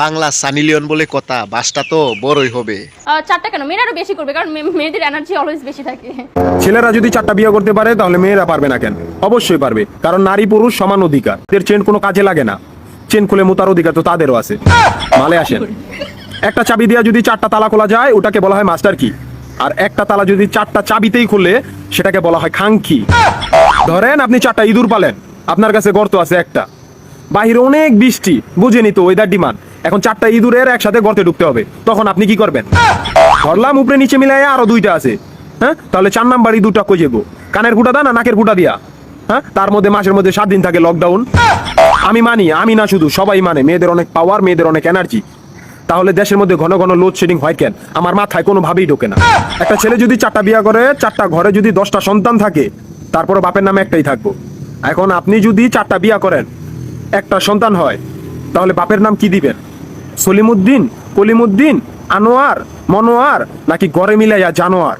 বাংলা সানিলিয়ন বলে কথা বাসটা তো বড়ই হবে। চারটা কেন? মেয়েরা আরও বেশি করবে কারণ মেয়েদের এনার্জি অলওয়েজ বেশি থাকে। ছেলেরা যদি চারটা বিয়ে করতে পারে তাহলে মেয়েরা পারবে না কেন? অবশ্যই পারবে কারণ নারী পুরুষ সমান অধিকার। এদের চেন কোনো কাজে লাগে না। চেন খুলে মোতার অধিকার তো তাদেরও আছে। মালে আসেন। একটা চাবি দিয়ে যদি চারটা তালা খোলা যায় ওটাকে বলা হয় মাস্টার কি আর একটা তালা যদি চারটা চাবিতেই খুলে সেটাকে বলা হয় খাঙ্কি ধরেন আপনি চারটা ইঁদুর পালেন। আপনার কাছে গর্ত আছে একটা। বাহিরে অনেক বৃষ্টি, বুঝেনি তো ওয়েদার ডিমান্ড এখন চারটা ইঁদুরের একসাথে গর্তে ঢুকতে হবে। তখন আপনি কি করবেন? ধরলাম উপরে নিচে মিলাই আরও দুইটা আছে। হ্যাঁ? তাহলে চার নাম্বার ইঁদুরটা কই যাব? কানের ফুটা দা না নাকের ফুটা দিয়া? হ্যাঁ? তার মধ্যে মাসের মধ্যে সাত দিন থাকে লকডাউন আমি মানি, আমি না শুধু, সবাই মানে। মেয়েদের অনেক পাওয়ার মেয়েদের অনেক এনার্জি তাহলে দেশের মধ্যে ঘন ঘন লোডশেডিং হয় কেন? আমার মাথায় কোনোভাবেই ঢোকে না। একটা ছেলে যদি চারটা বিয়া করে, চারটা ঘরে যদি দশটা সন্তান থাকে তারপরে বাপের নামে একটাই থাকব। এখন আপনি যদি চারটা বিয়া করেন একটা সন্তান হয়, তাহলে বাপের নাম কি দিবেন? সলিমুদ্দিন, কলিমুদ্দিন, আনোয়ার, মনোয়ার, নাকি গড়ে মিলাইয়া জানোয়ার?